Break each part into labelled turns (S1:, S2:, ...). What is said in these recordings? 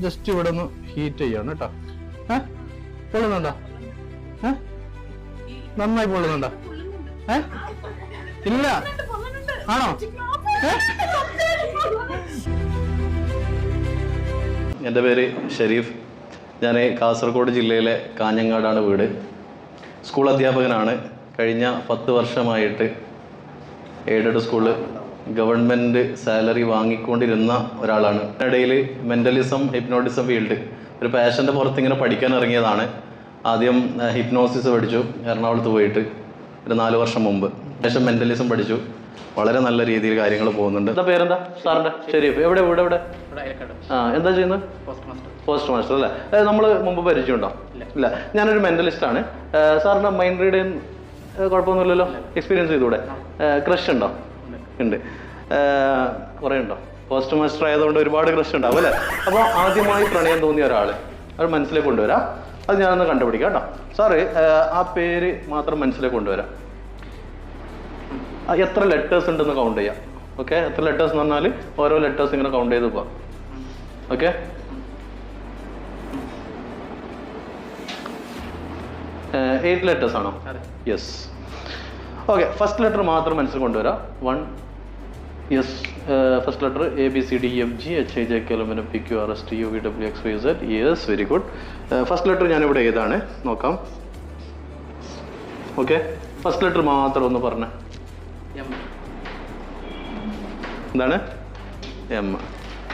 S1: Just ഇവിടെ ഒന്ന് heat ചെയ്യാണ് കേട്ടോ ഏ? പൊള്ളുന്നുണ്ടോ? ഏ? നന്നായി പൊള്ളുന്നുണ്ടോ? ഏ? ഇല്ല. ആണോ?
S2: എന്റെ പേര് ഷെരീഫ്. ഞാൻ കാസർഗോഡ് ജില്ലയിലെ കാഞ്ഞങ്ങാടാണ് വീട്. സ്കൂൾ അധ്യാപകനാണ്. കഴിഞ്ഞ പത്ത് വർഷമായിട്ട് എയ്ഡഡ് സ്കൂൾ ഗവൺമെന്റ് സാലറി വാങ്ങിക്കൊണ്ടിരുന്ന ഒരാളാണ്. ഇടയിൽ മെന്റലിസം ഹിപ്നോട്ടിസം ഫീൽഡ്. ഒരു പാഷന്റെ പുറത്ത് ഇങ്ങനെ പഠിക്കാൻ ഇറങ്ങിയതാണ്. ആദ്യം ഹിപ്നോസിസ് പഠിച്ചു. എറണാകുളത്ത് പോയിട്ട് ഒരു നാല് വർഷം മുമ്പ്. ശേഷം മെന്റലിസം പഠിച്ചു. വളരെ നല്ല രീതിയിൽ കാര്യങ്ങൾ പോകുന്നുണ്ട്. എന്താ പേരെന്താ? സാറിന്റെ ശരി എവിടെ ഇവിടെ എവിടെ ആ എന്താ ചെയ്യുന്നത് പോസ്റ്റ് മാസ്റ്റർ അല്ലേ? നമ്മൾ മുമ്പ് പരിചയമുണ്ടോ? ഇല്ല. ഞാനൊരു മെന്റലിസ്റ്റ് ആണ് സാറിന് മൈൻഡ് റീഡിങ് കുഴപ്പമൊന്നുമില്ലല്ലോ? എക്സ്പീരിയൻസ് ചെയ്തൂടെ? ക്രഷ് ഉണ്ടോ? ഉണ്ട്. കുറേ ഉണ്ടോ? പോസ്റ്റ് മാസ്റ്റർ ആയതുകൊണ്ട് ഒരുപാട് ക്രഷ് ഉണ്ടാവും അല്ലേ? അപ്പോൾ ആദ്യമായി പ്രണയം തോന്നിയ ഒരാൾ അത് മനസ്സിലേക്ക് കൊണ്ടുവരാം. അത് ഞാനൊന്ന് കണ്ടുപിടിക്കാം കേട്ടോ. സാറ് ആ പേര് മാത്രം മനസ്സിലേക്ക് കൊണ്ടുവരാം. എത്ര ലെറ്റേഴ്സ് ഉണ്ടെന്ന് കൗണ്ട് ചെയ്യാം. ഓക്കെ എത്ര ലെറ്റേഴ്സ് എന്ന് പറഞ്ഞാൽ ഓരോ ലെറ്റേഴ്സ് ഇങ്ങനെ കൗണ്ട് ചെയ്ത് പോവാം. ഓക്കെ എയ്റ്റ് ലെറ്റേഴ്സ് ആണോ? യെസ് ഓക്കെ ഫസ്റ്റ് ലെറ്റർ മാത്രം മനസ്സിൽ കൊണ്ടുവരാം. One yes first letter A B C D M G H I J K L M N P Q R S T U V W X Y Z yes very good first letter ഞാനിവിടെ ഏതാണ്? നോക്കാം. Okay first letter മാത്രം ഒന്ന് പറഞ്ഞേ. എന്താണ്? M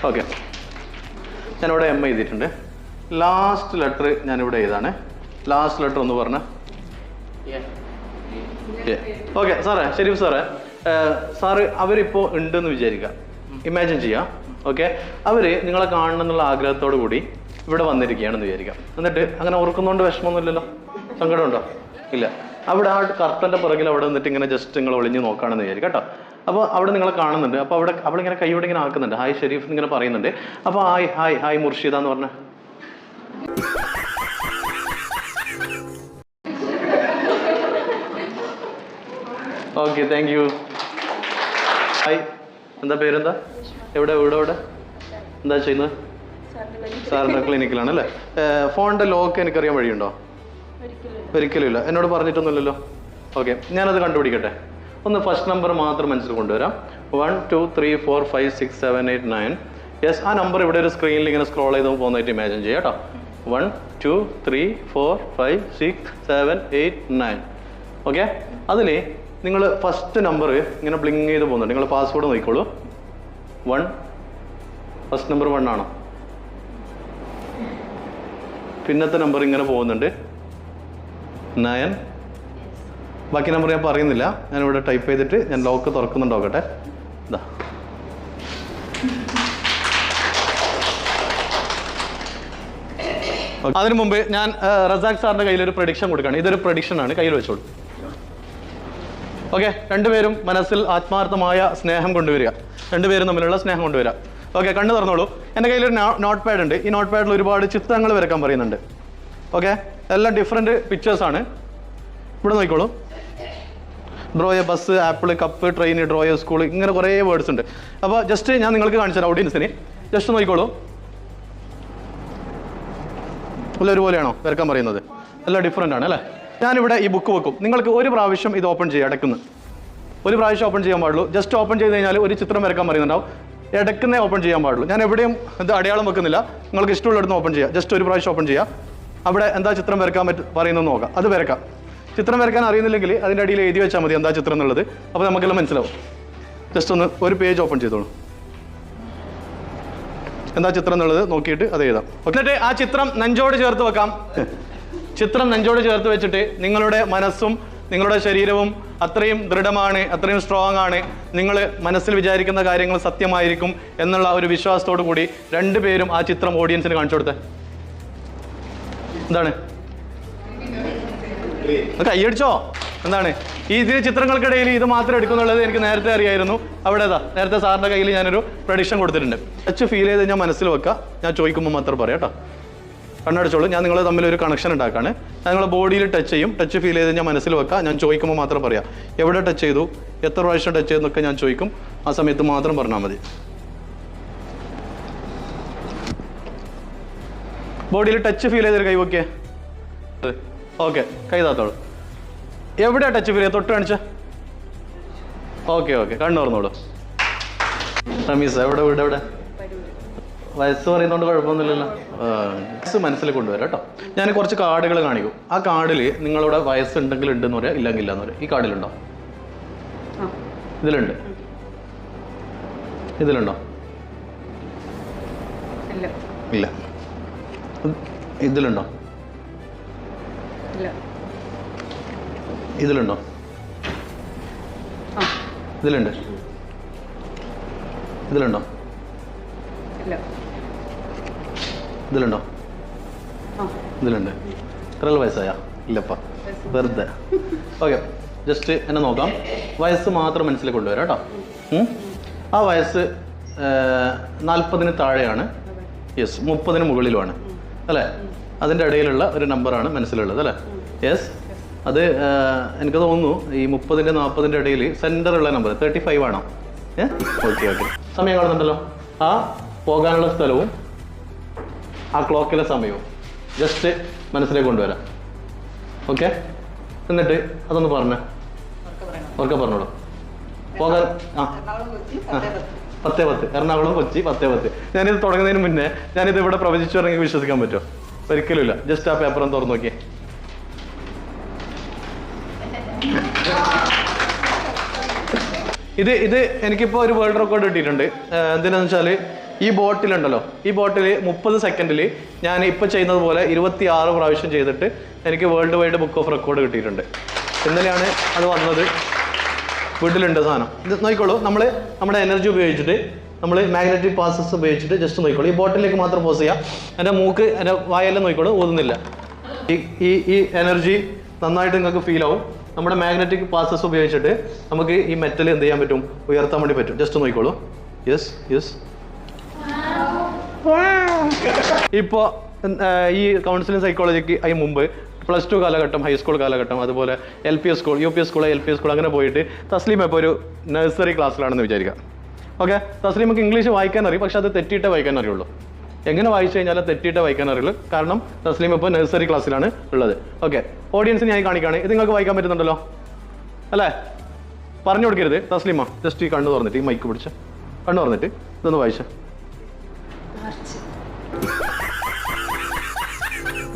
S2: okay ഞാനിവിടെ M എഴുതിയിട്ടുണ്ട്. Last letter ഞാനിവിടെ ഏതാണ്? ലാസ്റ്റ് ലെറ്റർ ഒന്ന് പറഞ്ഞ. ഓക്കെ സാറേ ഷെരീഫ് സാറേ. സാറ് അവരിപ്പോൾ ഉണ്ടെന്ന് വിചാരിക്കുക. ഇമാജിൻ ചെയ്യാ. ഓക്കെ അവർ നിങ്ങളെ കാണണം എന്നുള്ള ആഗ്രഹത്തോടു കൂടി ഇവിടെ വന്നിരിക്കുകയാണെന്ന് വിചാരിക്കാം എന്നിട്ട് അങ്ങനെ ഓർക്കുന്നതുകൊണ്ട് വിഷമമൊന്നുമില്ലല്ലോ? സങ്കടമുണ്ടോ? ഇല്ല. അവിടെ ആ കർട്ടന്റെ പുറകിൽ അവിടെ നിന്നിട്ട് ഇങ്ങനെ ജസ്റ്റ് നിങ്ങൾ ഒളിഞ്ഞ് നോക്കുകയാണെന്ന് വിചാരിക്കാം കേട്ടോ. അപ്പോൾ അവിടെ നിങ്ങളെ കാണുന്നുണ്ട്. അപ്പോൾ അവിടെ അവളിങ്ങനെ കൈയോടെ ഇങ്ങനെ ആക്കുന്നുണ്ട്. ഹായ് ഷെരീഫ് ഇങ്ങനെ പറയുന്നുണ്ട്. അപ്പോൾ ഹായ് ഹായ് ഹായ് മുർഷിദ എന്ന് പറഞ്ഞ. Okay thank you hi. എന്താ പേരെന്താ? എവിടെ ഇവിടെ എവിടെ? എന്താ ചെയ്യുന്നത്? സാറിന്റെ ക്ലിനിക്കിലാണ് അല്ലേ ഫോണിന്റെ ലോക്ക് എനിക്കറിയാൻ വഴിയുണ്ടോ? ഒരിക്കലും ഇല്ല എന്നോട് പറഞ്ഞിട്ടൊന്നുമില്ലല്ലോ. ഓക്കെ ഞാനത് കണ്ടുപിടിക്കട്ടെ. ഒന്ന് ഫസ്റ്റ് നമ്പർ മാത്രം മനസ്സിൽ കൊണ്ടുവരാം. One two three four five six seven eight nine. Yes ആ നമ്പർ ഇവിടെ ഒരു സ്ക്രീനിൽ ഇങ്ങനെ സ്ക്രോൾ ചെയ്ത് പോകുന്നതായിട്ട് ഇമാജിൻ ചെയ്യാം കേട്ടോ. One two three four five six seven eight nine. Okay? അതിൽ നിങ്ങൾ ഫസ്റ്റ് നമ്പർ ഇങ്ങനെ ബ്ലിങ് ചെയ്ത് പോകുന്നുണ്ട്. നിങ്ങൾ പാസ്വേഡ് നോക്കിക്കോളൂ. വൺ ഫസ്റ്റ് നമ്പർ വൺ ആണ്? പിന്നത്തെ നമ്പർ ഇങ്ങനെ പോകുന്നുണ്ട്. നയൻ ബാക്കി നമ്പർ ഞാൻ പറയുന്നില്ല. ഞാനിവിടെ ടൈപ്പ് ചെയ്തിട്ട് ഞാൻ ലോക്ക് തുറക്കുന്നുണ്ടോക്കട്ടെ ഇതാ അതിനു മുമ്പ് ഞാൻ റസാഖ് സാറിന്റെ കയ്യിൽ ഒരു പ്രഡിക്ഷൻ കൊടുക്കുകയാണ്. ഇതൊരു പ്രഡിക്ഷൻ ആണ്. കയ്യിൽ വെച്ചോളൂ. ഓക്കെ രണ്ടുപേരും മനസ്സിൽ ആത്മാർത്ഥമായ സ്നേഹം കൊണ്ടുവരിക. രണ്ടുപേരും തമ്മിലുള്ള സ്നേഹം കൊണ്ടുവരിക. ഓക്കെ കണ്ണു തുറന്നോളൂ. എന്റെ കയ്യിലൊരു നോട്ട് പാഡ് ഉണ്ട്. ഈ നോട്ട് പാഡിൽ ഒരുപാട് ചിത്രങ്ങൾ വരക്കാൻ പറയുന്നുണ്ട്. ഓക്കെ എല്ലാം ഡിഫറെന്റ് പിക്ചേഴ്സാണ് ഇവിടെ നോക്കിക്കോളൂ. Draw a bus apple cup train draw a school ഇങ്ങനെ കുറേ വേർഡ്സ് ഉണ്ട്. അപ്പോൾ ജസ്റ്റ് ഞാൻ നിങ്ങൾക്ക് കാണിച്ചു തരാം ഓഡിയൻസിന് ജസ്റ്റ് നോക്കിക്കോളൂ. എല്ലാം ഒരുപോലെയാണോ വരക്കാൻ പറയുന്നത്? എല്ലാം ഡിഫറെന്റ് ആണ് അല്ലേ? ഞാനിവിടെ ഈ ബുക്ക് വെക്കും. നിങ്ങൾക്ക് ഒരു പ്രാവശ്യം ഇത് ഓപ്പൺ ചെയ്യുക ഇടക്കുന്ന് ഒരു പ്രാവശ്യം ഓപ്പൺ ചെയ്യാൻ പാടുള്ളൂ. ജസ്റ്റ് ഓപ്പൺ ചെയ്ത് കഴിഞ്ഞാൽ ഒരു ചിത്രം വരക്കാൻ പറയുന്നുണ്ടാവും. ഇടക്കുന്നേ ഓപ്പൺ ചെയ്യാൻ പാടുള്ളൂ. ഞാൻ എവിടെയും ഇത് അടയാളം വെക്കുന്നില്ല. നിങ്ങൾക്ക് ഇഷ്ടമുള്ളിടത്ത് ഓപ്പൺ ചെയ്യുക ജസ്റ്റ് ഒരു പ്രാവശ്യം ഓപ്പൺ ചെയ്യുക അവിടെ എന്താ ചിത്രം വരക്കാൻ പറ്റും പറയുന്നത് നോക്കാം. അത് വരക്കാം ചിത്രം വരക്കാൻ അറിയുന്നില്ലെങ്കിൽ അതിന്റെ അടിയിൽ എഴുതി വെച്ചാൽ മതി എന്താ ചിത്രം എന്നുള്ളത്. അപ്പോൾ നമുക്കെല്ലാം മനസ്സിലാവും. ജസ്റ്റ് ഒന്ന് ഒരു പേജ് ഓപ്പൺ ചെയ്തോളൂ. എന്താ ചിത്രം എന്നുള്ളത് നോക്കിയിട്ട് അത് എഴുതാം. എന്നിട്ട് ആ ചിത്രം നെഞ്ചോട് ചേർത്ത് വെക്കാം. ചിത്രം നെഞ്ചോട് ചേർത്ത് വെച്ചിട്ട് നിങ്ങളുടെ മനസ്സും നിങ്ങളുടെ ശരീരവും അത്രയും ദൃഢമാണ് അത്രയും സ്ട്രോങ് ആണ്. നിങ്ങൾ മനസ്സിൽ വിചാരിക്കുന്ന കാര്യങ്ങൾ സത്യമായിരിക്കും എന്നുള്ള ഒരു വിശ്വാസത്തോടു കൂടി രണ്ടുപേരും ആ ചിത്രം ഓഡിയൻസിന് കാണിച്ചു കൊടുത്തെ. എന്താണ്? കൈയടിച്ചോ? എന്താണ്? ഈ ഇതിന് ചിത്രങ്ങൾക്കിടയിൽ ഇത് മാത്രം എടുക്കുന്നുള്ളത് എനിക്ക് നേരത്തെ അറിയായിരുന്നു. അവിടെ അതാ നേരത്തെ സാറിന്റെ കയ്യിൽ ഞാനൊരു പ്രഡിക്ഷൻ കൊടുത്തിട്ടുണ്ട്. ടച്ച് ഫീൽ ചെയ്ത് ഞാൻ മനസ്സിൽ വെക്കാം. ഞാൻ ചോദിക്കുമ്പോൾ മാത്രം പറയാം കേട്ടോ. കണ്ണടച്ചോളൂ. ഞാൻ നിങ്ങൾ തമ്മിൽ ഒരു കണക്ഷൻ ഉണ്ടാക്കാണ്. ഞാൻ നിങ്ങളെ ബോഡിയിൽ ടച്ച് ചെയ്യും. ടച്ച് ഫീൽ ചെയ്ത് ഞാൻ മനസ്സിൽ വെക്കാം. ഞാൻ ചോദിക്കുമ്പോൾ മാത്രം പറയാം. എവിടെ ടച്ച് ചെയ്തു? എത്ര പ്രാവശ്യം ടച്ച് ചെയ്തെന്നൊക്കെ ഞാൻ ചോദിക്കും. ആ സമയത്ത് മാത്രം പറഞ്ഞാൽ മതി. ബോഡിയിൽ ടച്ച് ഫീൽ ചെയ്തൊരു കൈ ഓക്കെ ഓക്കെ കൈ താത്തോളൂ. എവിടെയാ ടച്ച് ഫീൽ ചെയ്യുക തൊട്ട് കാണിച്ച. ഓക്കെ ഓക്കെ കണ്ണു തുറന്നോളൂ റമീസ് എവിടെ വീട് എവിടെ? വയസ്സ് പറയുന്നതുകൊണ്ട് കുഴപ്പമൊന്നുമില്ലല്ലോ. വയസ്സ് മനസ്സിൽ കൊണ്ടുവരാം കേട്ടോ. ഞാൻ കുറച്ച് കാർഡുകൾ കാണിക്കും. ആ കാർഡിൽ നിങ്ങളുടെ വയസ്സ് ഉണ്ടെങ്കിൽ ഉണ്ടെന്ന് പറയാം ഇല്ലെങ്കിൽ ഇല്ല എന്ന് പറയാം. ഈ കാർഡിലുണ്ടോ? ഇതിലുണ്ട്. ഇതിലുണ്ടോ?
S3: ഇല്ല.
S2: ഇല്ല. ഇതിലുണ്ടോ?
S3: ഇല്ല.
S2: ഇതിലുണ്ടോ?
S3: ആ.
S2: ഇതിലുണ്ട്. ഇതിലുണ്ടോ?
S3: ഇല്ല.
S2: ഇതിലുണ്ടോ? ഇതിലുണ്ട്. എത്ര വയസ്സായ? ഇല്ലപ്പ. വെറുതെ. ഓക്കെ ജസ്റ്റ് എന്നെ നോക്കാം. വയസ്സ് മാത്രം മനസ്സിൽ കൊണ്ടുവരാം കേട്ടോ. ആ വയസ്സ് നാൽപ്പതിന് താഴെയാണ്. യെസ് മുപ്പതിന് മുകളിലുമാണ്. അല്ലേ? അതിന്റെ ഇടയിലുള്ള ഒരു നമ്പറാണ് മനസ്സിലുള്ളത് അല്ലേ? യെസ് അത് എനിക്ക് തോന്നുന്നു ഈ മുപ്പതിന്റെ നാൽപ്പതിന്റെ ഇടയിൽ സെന്ററുള്ള നമ്പർ തേർട്ടി ഫൈവ് ആണോ? ഏ? ഓക്കെ ഓക്കെ സമയം കാണുന്നുണ്ടല്ലോ. ആ പോകാനുള്ള സ്ഥലവും ആ ക്ലോക്കിലെ സമയവും. ജസ്റ്റ് മനസ്സിലേക്ക് കൊണ്ടുവരാം. ഓക്കെ എന്നിട്ട് അതൊന്ന് പറഞ്ഞേ. ഓർക്കെ പറഞ്ഞോളൂ. പോകാൻ ആ. പത്തേ പത്ത്. എറണാകുളം കൊച്ചി പത്തേ പത്ത്. ഞാനിത് തുടങ്ങുന്നതിന് മുന്നേ ഞാനിത് ഇവിടെ പ്രവചിച്ചു തുടങ്ങി വിശ്വസിക്കാൻ പറ്റുമോ? ഒരിക്കലും ഇല്ല. ജസ്റ്റ് ആ പേപ്പർ ഒന്ന് തുറന്നു നോക്കിയേ. ഇത് ഇത് എനിക്കിപ്പോൾ ഒരു വേൾഡ് റെക്കോർഡ് കിട്ടിയിട്ടുണ്ട്. എന്തിനാണെന്ന് വെച്ചാൽ ഈ ബോട്ടിലുണ്ടല്ലോ. ഈ ബോട്ടിൽ മുപ്പത് സെക്കൻഡിൽ ഞാൻ ഇപ്പോൾ ചെയ്യുന്നത് പോലെ ഇരുപത്തി ആറ് പ്രാവശ്യം ചെയ്തിട്ട് എനിക്ക് world wide book of record കിട്ടിയിട്ടുണ്ട്. ഇന്നലെയാണ് അത് വന്നത്. വീട്ടിലുണ്ട് സാധനം. ഇത് നോക്കിക്കോളൂ. നമ്മൾ നമ്മുടെ എനർജി ഉപയോഗിച്ചിട്ട് നമ്മൾ മാഗ്നറ്റിക് പാസസ് ഉപയോഗിച്ചിട്ട് ജസ്റ്റ് നോക്കിക്കോളൂ. ഈ ബോട്ടിലേക്ക് മാത്രം പോസ് ചെയ്യാം. എന്റെ മൂക്ക് എന്റെ വായെല്ലാം നോക്കിക്കോളൂ. ഊതുന്നില്ല. ഈ ഈ എനർജി നന്നായിട്ട് നിങ്ങൾക്ക് ഫീൽ ആവും. നമ്മുടെ മാഗ്നറ്റിക് പാസസ് ഉപയോഗിച്ചിട്ട് നമുക്ക് ഈ മെറ്റൽ എന്ത് ചെയ്യാൻ പറ്റും? ഉയർത്താൻ വേണ്ടി പറ്റും. ജസ്റ്റ് നോക്കിക്കോളൂ. യെസ് യെസ് ഇപ്പോൾ ഈ കൗൺസിലിംഗ് സൈക്കോളജിക്ക് അതിന് മുമ്പ് പ്ലസ് ടു കാലഘട്ടം ഹൈസ്കൂൾ കാലഘട്ടം അതുപോലെ L P S school U P S school L P S school അങ്ങനെ പോയിട്ട് തസ്ലീം ഇപ്പോൾ ഒരു നഴ്സറി ക്ലാസ്സിലാണെന്ന് വിചാരിക്കുക ഓക്കെ തസ്ലീമക്ക് ഇംഗ്ലീഷ് വായിക്കാൻ അറിയും പക്ഷെ അത് തെറ്റിയിട്ടേ വായിക്കാൻ അറിയുള്ളൂ എങ്ങനെ വായിച്ചു കഴിഞ്ഞാലും തെറ്റിയിട്ട് വായിക്കാൻ അറിയുള്ളൂ കാരണം തസ്ലീം ഇപ്പോൾ നഴ്സറി ക്ലാസ്സിലാണ് ഉള്ളത്. ഓക്കെ ഓഡിയൻസ് ഞാൻ കാണിക്കുകയാണ്. ഇത് നിങ്ങൾക്ക് വായിക്കാൻ പറ്റുന്നുണ്ടല്ലോ? അല്ലേ? പറഞ്ഞു കൊടുക്കരുത്. തസ്ലീമ. ജസ്റ്റ് ഈ കണ്ണു തുറന്നിട്ട് ഈ മൈക്ക് പിടിച്ച്. കണ്ണു തുറന്നിട്ട് ഇതൊന്ന് വായിച്ച.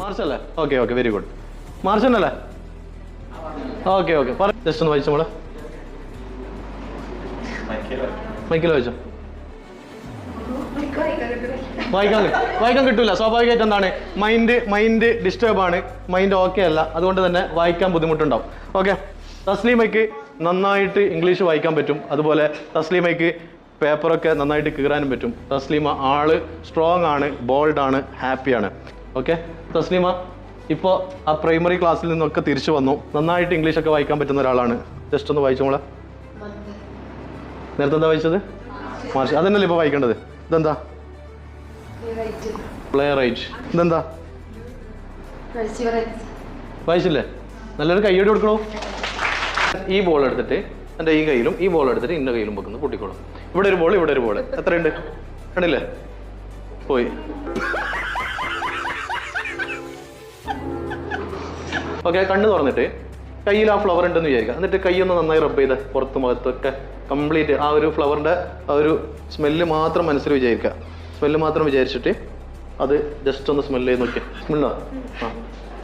S2: മാർച്ച് അല്ലേ? Okay okay very good March അല്ലേ? ഓക്കെ ഓക്കെ പറ. ജസ്റ്റ് ഒന്ന് വായിച്ചു മോളെ. മൈക്കിൽ വായിച്ചോ. വായിക്കാൻ വായിക്കാൻ കിട്ടൂല. സ്വാഭാവികമായിട്ട് എന്താണ്? മൈൻഡ് മൈൻഡ് ഡിസ്റ്റർബ് ആണ്. മൈൻഡ് ഓക്കെ അല്ല. അതുകൊണ്ട് തന്നെ വായിക്കാൻ ബുദ്ധിമുട്ടുണ്ടാവും. ഓക്കെ തസ്ലീമയ്ക്ക് നന്നായിട്ട് ഇംഗ്ലീഷ് വായിക്കാൻ പറ്റും. അതുപോലെ തസ്ലീമയ്ക്ക് പേപ്പറൊക്കെ നന്നായിട്ട് കീറാനും പറ്റും. തസ്ലീമ ആൾ സ്ട്രോങ് ആണ് ബോൾഡ് ആണ് ഹാപ്പിയാണ് ഓക്കെ തസ്ലീമ ഇപ്പോൾ ആ പ്രൈമറി ക്ലാസ്സിൽ നിന്നൊക്കെ തിരിച്ചു വന്നു. നന്നായിട്ട് ഇംഗ്ലീഷൊക്കെ വായിക്കാൻ പറ്റുന്ന ഒരാളാണ്. ജസ്റ്റ് ഒന്ന് വായിച്ചു മോളെ? നേരത്തെ എന്താ വായിച്ചത്? മാർച്ച് അതന്നല്ലേ ഇപ്പോൾ വായിക്കേണ്ടത്? ഇതെന്താ? പ്ലേ റൈറ്റ് ഇതെന്താ? വായിച്ചില്ലേ? നല്ലൊരു കയ്യോടി കൊടുക്കണോ? ഈ ബോൾ എടുത്തിട്ട് എന്റെ ഈ കയ്യിലും ഈ ബോൾ എടുത്തിട്ട് ഇന്ന കയ്യിലും വെക്കുന്നു പൊട്ടിക്കോളും ഇവിടെ ഒരു ബോൾ ഇവിടെ ഒരു ബോൾ എത്രയുണ്ട്? കണ്ടില്ലേ? പോയി. ഓക്കെ കണ്ണ് തുറന്നിട്ട് കയ്യിൽ ആ ഫ്ലവർ ഉണ്ടെന്ന് വിചാരിക്കുക. എന്നിട്ട് കൈയൊന്ന് ഒന്ന് നന്നായി റബ്ബ് ചെയ്ത് പുറത്ത് മുഖത്തൊക്കെ കംപ്ലീറ്റ് ആ ഒരു ഫ്ലവറിന്റെ ആ ഒരു സ്മെല്ല് മാത്രം മനസ്സിൽ വിചാരിക്കുക. സ്മെല്ല് മാത്രം വിചാരിച്ചിട്ട് അത് ജസ്റ്റ് ഒന്ന് സ്മെല്ല് ചെയ്ത് നോക്കിയാൽ സ്മെല്ലോ ആ?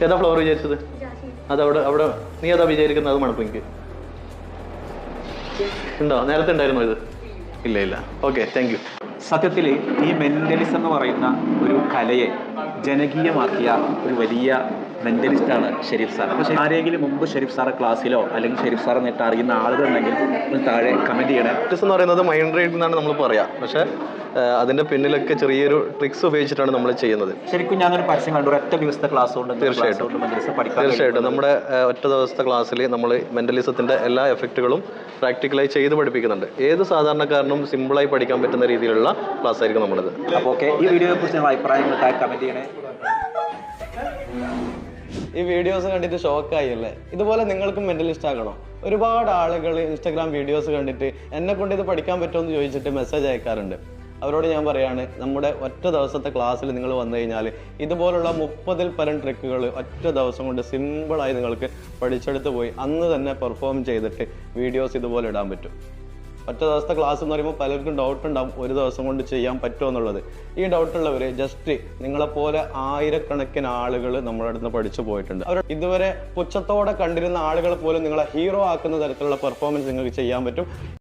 S2: ഏതാ ഫ്ലവർ വിചാരിച്ചത്? അതവിടെ അവിടെ നീ ഏതാ വിചാരിക്കുന്നത്? അത് മണക്കും എനിക്ക്. ഉണ്ടോ? നേരത്തെ ഉണ്ടായിരുന്നോ ഇത്? ഇല്ല ഇല്ല. ഓക്കെ താങ്ക് യു
S4: സത്യത്തിൽ ഈ മെന്റലിസം എന്ന് പറയുന്ന ഒരു കലയെ ജനകീയമാക്കിയ ഒരു വലിയ മെന്റലിസ്റ്റാണ് ഷെരീഫ് സാർ അപ്പോൾ ആരെങ്കിലും മുമ്പ് ഷെരീഫ് സാറെ ക്ലാസ്സിലോ അല്ലെങ്കിൽ ഷെരീഫ് സാറെ നേരിട്ട് അറിയുന്ന ആളുകളുണ്ടെങ്കിൽ ഒന്ന് താഴെ കമന്റ് ചെയ്യണേ.
S2: ട്രിക്സ് എന്ന് പറയുന്നത് മൈൻഡ് റീഡ് എന്നാണ് നമ്മൾ പറയാം. പക്ഷേ അതിന്റെ അതിന്റെ പിന്നിലൊക്കെ ചെറിയൊരു ട്രിക്സ് ഉപയോഗിച്ചിട്ടാണ് നമ്മൾ ചെയ്യുന്നത്.
S4: ശരിക്കും ഞാനൊരു പരസ്യം കണ്ടു. ഒറ്റ ദിവസത്തെ ക്ലാസ് കൊണ്ട്
S2: തീർച്ചയായിട്ടും. തീർച്ചയായിട്ടും. നമ്മുടെ ഒറ്റ ദിവസത്തെ ക്ലാസ്സിൽ നമ്മൾ മെന്റലിസത്തിന്റെ എല്ലാ എഫക്റ്റുകളും പ്രാക്ടിക്കലായി ചെയ്ത് പഠിപ്പിക്കുന്നുണ്ട്. ഏത് സാധാരണക്കാരനും സിമ്പിളായി പഠിക്കാൻ പറ്റുന്ന രീതിയിലുള്ള ക്ലാസ് ആയിരിക്കും നമ്മളത്.
S4: അപ്പോൾ ഓക്കെ ഈ വീഡിയോയെ കുറിച്ച് നിങ്ങൾ അഭിപ്രായങ്ങൾ കമന്റ് കമന്റ് ചെയ്യണേ.
S5: ഈ വീഡിയോസ് കണ്ടിട്ട് ഷോക്കായി അല്ലേ? ഇതുപോലെ നിങ്ങൾക്കും മെന്റലിസ്റ്റ് ആകണം ഒരുപാട് ആളുകൾ ഇൻസ്റ്റാഗ്രാം വീഡിയോസ് കണ്ടിട്ട് എന്നെ കൊണ്ട് ഇത് പഠിക്കാൻ പറ്റുമെന്ന് ചോദിച്ചിട്ട് മെസ്സേജ് അയക്കാറുണ്ട്.
S2: അവരോട് ഞാൻ പറയാണ് നമ്മുടെ ഒറ്റ ദിവസത്തെ ക്ലാസ്സിൽ നിങ്ങൾ വന്നു കഴിഞ്ഞാൽ ഇതുപോലുള്ള മുപ്പതിൽ പരം ട്രിക്കുകൾ ഒറ്റ ദിവസം കൊണ്ട് സിമ്പിളായി നിങ്ങൾക്ക് പഠിച്ചെടുത്ത് പോയി അന്ന് തന്നെ പെർഫോം ചെയ്തിട്ട് വീഡിയോസ് ഇതുപോലെ ഇടാൻ പറ്റും. ഒറ്റ ദിവസത്തെ ക്ലാസ് എന്ന് പറയുമ്പോൾ പലർക്കും ഡൗട്ട് ഉണ്ടാവും ഒരു ദിവസം കൊണ്ട് ചെയ്യാൻ പറ്റുമോ എന്നുള്ളത്. ഈ ഡൗട്ട് ഉള്ളവർ ജസ്റ്റ് നിങ്ങളെപ്പോലെ ആയിരക്കണക്കിന് ആളുകൾ നമ്മുടെ അടുത്ത് പഠിച്ചു പോയിട്ടുണ്ട്. അവർ ഇതുവരെ പുച്ഛത്തോടെ കണ്ടിരുന്ന ആളുകൾ പോലും നിങ്ങളെ ഹീറോ ആക്കുന്ന തരത്തിലുള്ള പെർഫോമൻസ് നിങ്ങൾക്ക് ചെയ്യാൻ പറ്റും.